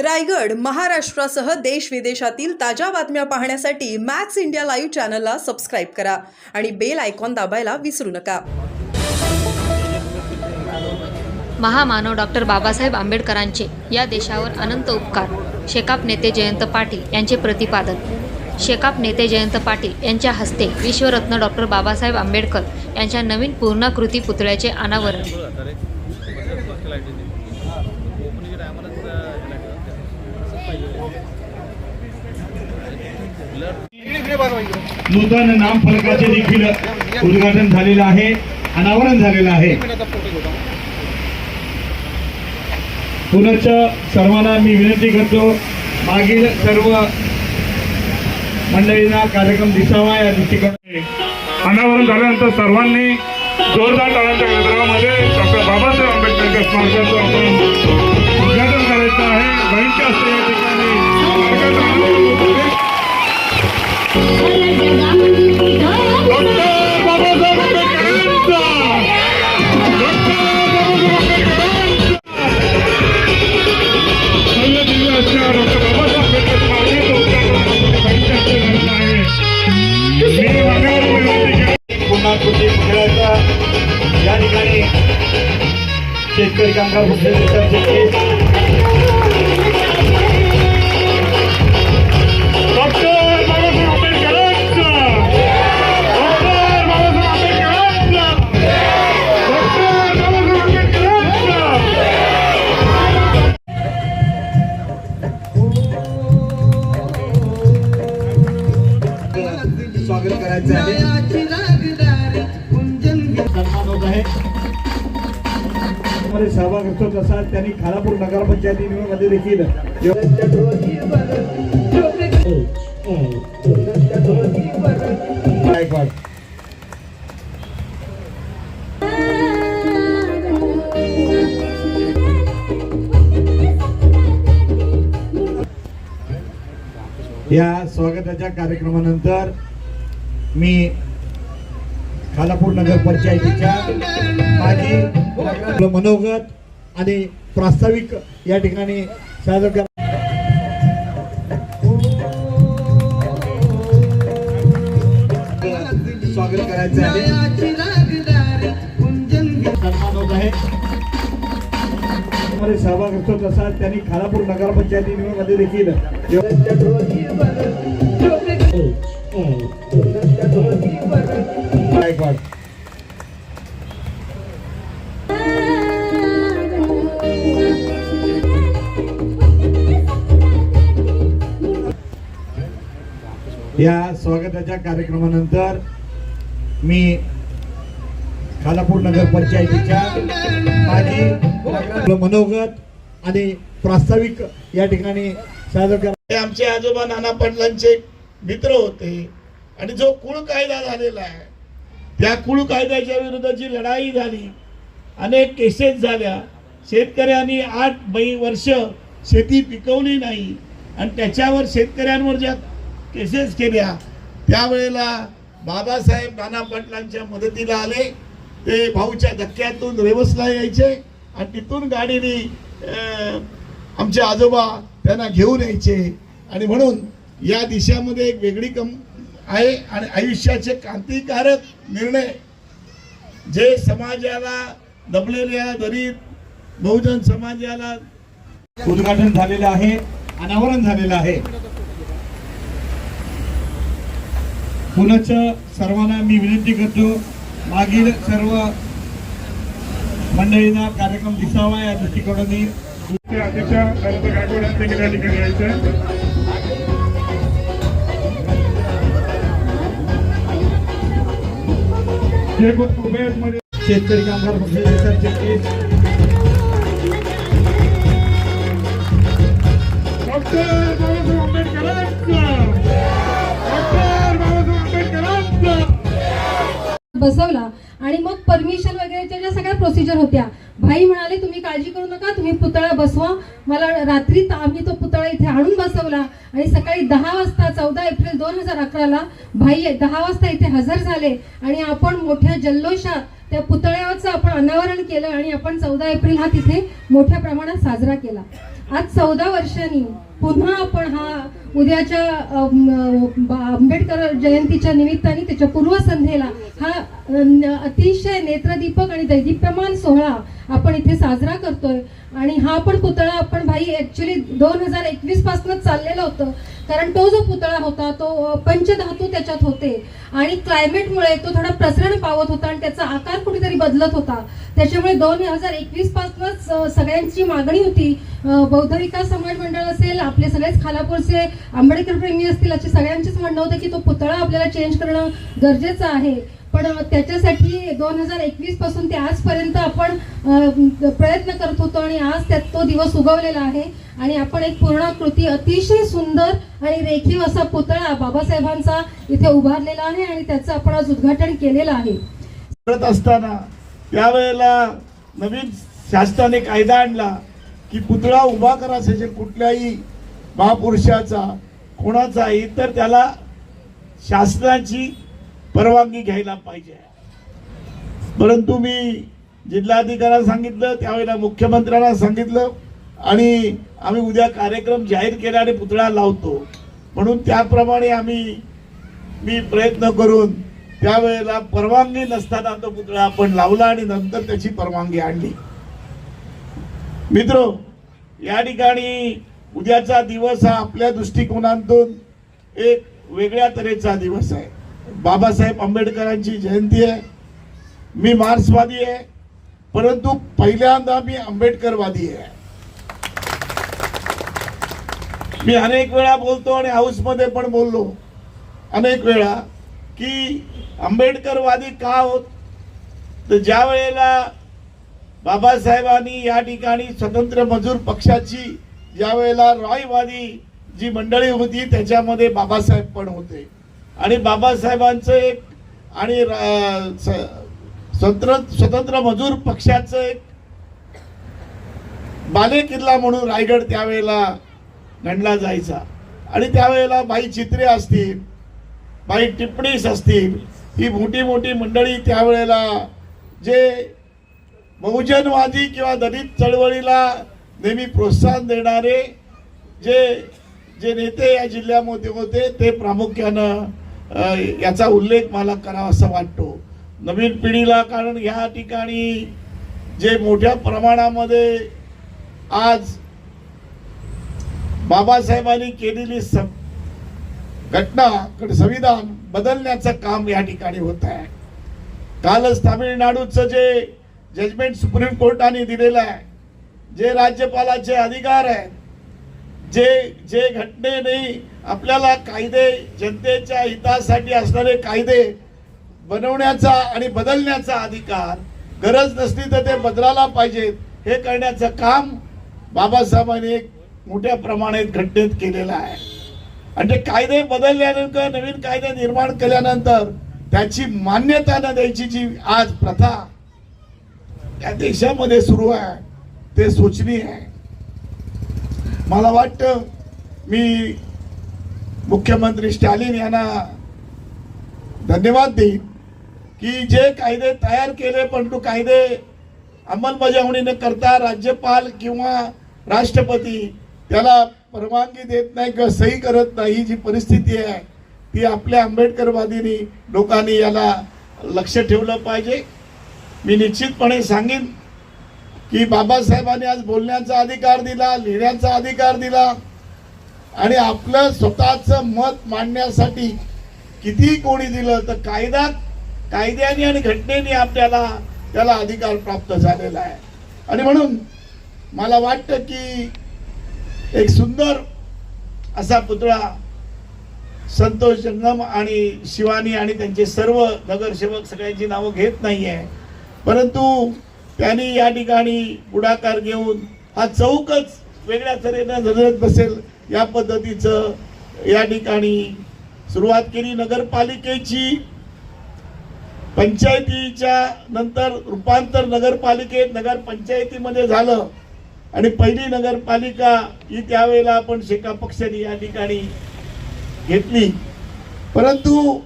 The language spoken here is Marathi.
रायगड महाराष्ट्रासह देश विदेशातील ताज्या बातम्या पाहण्यासाठी मॅक्स इंडिया लाईव्ह चॅनलला सबस्क्राईब करा आणि बेल आयकॉन दाबायला विसरू नका. महामानव डॉक्टर बाबासाहेब आंबेडकरांचे या देशावर अनंत उपकार. शेकाप नेते जयंत पाटील यांचे प्रतिपादन. शेकाप नेते जयंत पाटील यांच्या हस्ते विश्वरत्न डॉक्टर बाबासाहेब आंबेडकर यांच्या नवीन पूर्णाकृती पुतळ्याचे अनावरण. नूतन नामफलकाचे देखील उद्घाटन झालेलं आहे अनावरण झालेलं आहे. पुनश्च सर्वांना मी विनंती करतो मागील सर्व मंडळींना कार्यक्रम दिसावा या दृष्टिकोनाने. अनावरण झाल्यानंतर सर्वांनी जोरदार टाळ्यांच्या गजरामध्ये डॉक्टर बाबासाहेब आंबेडकर स्मारकाचं या ठिकाणी शेतकरी कामगार सहभाग असतो तसा त्यांनी खानापूर नगरपंचायती निवडणुकीमध्ये देखील गायकवाड. या स्वागताच्या कार्यक्रमानंतर मी खालापूर नगर पंचायतीच्या माझी मनोगत आणि प्रास्ताविक या ठिकाणी सादर कर स्वागत करायचं आहे. आहे मध्ये सहभाग असतो तसा त्यांनी खालापूर नगरपंचायती निवडणुकीमध्ये देखील या स्वागताच्या कार्यक्रमानंतर मी खालापूर नगर पंचायतीच्या माझी मनोगत आणि प्रास्ताविक या ठिकाणी सादर करा आमचे आजोबा नाना पाटलांचे मित्र होते. आणि जो कुळ कायदा झालेला आहे त्या कुळ कायद्याच्या विरोधाची लढाई झाली. अनेक केसेस झाल्या. शेतकऱ्यांनी आठ बै वर्ष शेती पिकवली नाही. आणि त्याच्यावर शेतकऱ्यांवर ज्या केसेस केल्या. त्यावेळेला बाबासाहेब नाना पाटलांच्या मदतीला आले. ते भाऊच्या धक्क्यातून रेवसला यायचे आणि तिथून गाडीने आमचे आजोबा त्यांना घेऊन यायचे. आणि म्हणून या दिशामध्ये एक वेगळी कम आहे आणि आयुष्याचे क्रांतिकारक निर्णय. जे समाजाला दबलेल्या दरीत बहुजन समाजाला उद्घाटन झालेलं आहे अनावरण झालेलं आहे. पुनश्च सर्वांना मी विनंती करतो मागील सर्व मंडळींना कार्यक्रम दिसावा या दृष्टिकोनाने. अध्यक्ष देखील या ठिकाणी यायचे. शेतकरी कामगार डॉक्टर बाबासाहेब आंबेडकरांचा बसवला. आणि मग परमिशन वगैरेच्या ज्या सगळ्या प्रोसिजर होत्या भाई म्हणाले तुम्ही काळजी करू नका तुम्ही पुतळा बसवा. मला रात्री आम्ही तो पुतळा इथे आणून बसवला. आणि सकाळी दहा वाजता चौदा एप्रिल दोन हजार अकराला भाई दहा वाजता इथे हजर झाले. आणि आपण मोठ्या जल्लोषात त्या पुतळ्याचं आपण अनावरण केलं आणि आपण चौदा एप्रिल हा तिथे मोठ्या प्रमाणात साजरा केला. आज चौदा वर्षांनी पुन्हा आपण हा उद्याच्या आंबेडकर जयंतीच्या निमित्ताने त्याच्या पूर्वसंध्येला हा अतिशय नेत्रदीपक आणि दैदीप्यमान सोहळा आपण इथे साजरा करतोय. आणि हा पण पुतळा आपण भाई ऍक्च्युली दोन हजार एकवीस पासूनच चाललेलं होतं. कारण तो जो पुतळा होता तो पंचधातू त्याच्यात होते. आणि क्लायमेटमुळे तो थोडा प्रसरण पावत होता आणि त्याचा आकार कुठेतरी बदलत होता. त्याच्यामुळे दोन हजार एकवीस पासूनच सगळ्यांची मागणी होती. बौद्ध विकास समाज मंडळ असेल आपले सगळेच खालापूरचे आंबेडकर प्रेमी असतील असे सगळ्यांचेच म्हणणं होतं की तो पुतळा आपल्याला चेंज करणं गरजेचं आहे. पण त्याच्यासाठी दोन हजार एकवीसपासून ते आजपर्यंत आपण प्रयत्न करत होतो आणि आज त्यात तो दिवस उगवलेला आहे. आणि आपण एक पूर्णाकृती अतिशय सुंदर आणि रेखीव असा पुतळा बाबासाहेबांचा इथे उभारलेला आहे आणि त्याचं आपण आज उद्घाटन केलेलं आहे. करत असताना त्यावेळेला नवीन शासनाने कायदा आणला की पुतळा उभा करा कुठल्याही महापुरुषाचा कोणाचाही तर त्याला शासनाची परवानगी घ्यायला पाहिजे. परंतु मी जिल्हाधिकाऱ्यांना सांगितलं त्यावेळेला मुख्यमंत्र्यांना सांगितलं आणि आम्ही उद्या कार्यक्रम जाहीर केला आणि पुतळा लावतो. म्हणून त्याप्रमाणे आम्ही मी प्रयत्न करून त्यावेळेला परवानगी नसताना तो पुतळा आपण लावला आणि नंतर त्याची परवानगी आणली. मित्र या ठिकाणी उद्याचा दिवस हा आपल्या दृष्टिकोनातून एक वेगळ्या तऱ्हेचा दिवस आहे. बाबासाहेब आंबेडकरांची जयंती आहे. मी मार्क्सवादी आहे. परंतु पहिल्यांदा मी आंबेडकरवादी आहे. मी अनेक वेळा बोलतो आणि हाऊसमध्ये पण बोललो. अनेक वेळा की आंबेडकरवादी का होत? तर ज्या वेळेला बाबासाहेबांनी या ठिकाणी स्वतंत्र मजूर पक्षाची यावेळेला रॉयवादी जी मंडळी होती त्याच्यामध्ये बाबासाहेब पण होते. आणि बाबासाहेबांचं एक आणि स्वतंत्र स्वतंत्र मजूर पक्षाचं एक बाले किल्ला म्हणून रायगड त्यावेळेला घडला जायचा. आणि त्यावेळेला बाई चित्रे असतील बाई टिप्पणीस असतील ही मोठी मोठी मंडळी त्यावेळेला जे बहुजनवादी किंवा दलित चळवळीला नेहमी प्रोत्साहन देणारे जे जे नेते या जिल्ह्यामध्ये होते ते प्रामुख्यानं याचा उल्लेख मला करावा असा वाटतो. नवीन पिढीला कारण ह्या ठिकाणी जे मोठ्या प्रमाणामध्ये आज बाबासाहेबांनी केलेली स घटना संविधान बदलण्याचं काम या ठिकाणी होत आहे. कालच तामिळनाडूचं जे जजमेंट सुप्रीम कोर्टाने दिलेलं आहे जे राज्यपालाचे अधिकार आहेत जे जे घटनेने आपल्याला कायदे जनतेच्या हितासाठी असणारे कायदे बनवण्याचा आणि बदलण्याचा अधिकार गरज नसली तर ते बदलायला पाहिजेत. हे करण्याचं काम बाबासाहेबांनी एक मोठ्या प्रमाणात घटनेत केलेलं आहे. आणि ते कायदे बदलल्यानंतर नवीन कायदे निर्माण केल्यानंतर त्याची मान्यता न द्यायची जी आज प्रथा या देशामध्ये सुरू आहे. ते सोचनीय आहे. मला वाटतं मी मुख्यमंत्री स्टॅलिन यांना धन्यवाद देईन की जे कायदे तयार केले परंतु कायदे अंमलबजावणी न करता राज्यपाल किंवा राष्ट्रपती त्याला परवानगी देत नाही किंवा सही करत नाही जी परिस्थिती आहे ती आपल्या आंबेडकरवादीनी लोकांनी याला लक्ष ठेवलं पाहिजे. मी निश्चितपणे सांगेन की बाबासाहेबांनी आज बोलण्याचा अधिकार दिला लिहिण्याचा अधिकार दिला. आणि आपलं स्वतःचं मत मांडण्यासाठी किती कोणी दिलं तर कायदा कायद्याने आणि घटनेने आपल्याला त्याला अधिकार प्राप्त झालेला आहे. आणि म्हणून मला वाटतं की एक सुंदर असा पुतळा संतोष जंगम आणि शिवानी आणि त्यांचे सर्व नगरसेवक सगळ्यांची नावं घेत नाही आहे परंतु त्यांनी या ठिकाणी पुढाकार घेऊन हा चौकच वेगळ्या तऱ्हेनं नजरेत बसेल या पद्धतीचं या ठिकाणी सुरुवात केली. नगरपालिकेची पंचायतीच्या नंतर रूपांतर नगरपालिकेत नगरपंचायतीमध्ये झालं. आणि पहिली नगरपालिका ही त्यावेळेला आपण शेका पक्षाने या ठिकाणी घेतली. परंतु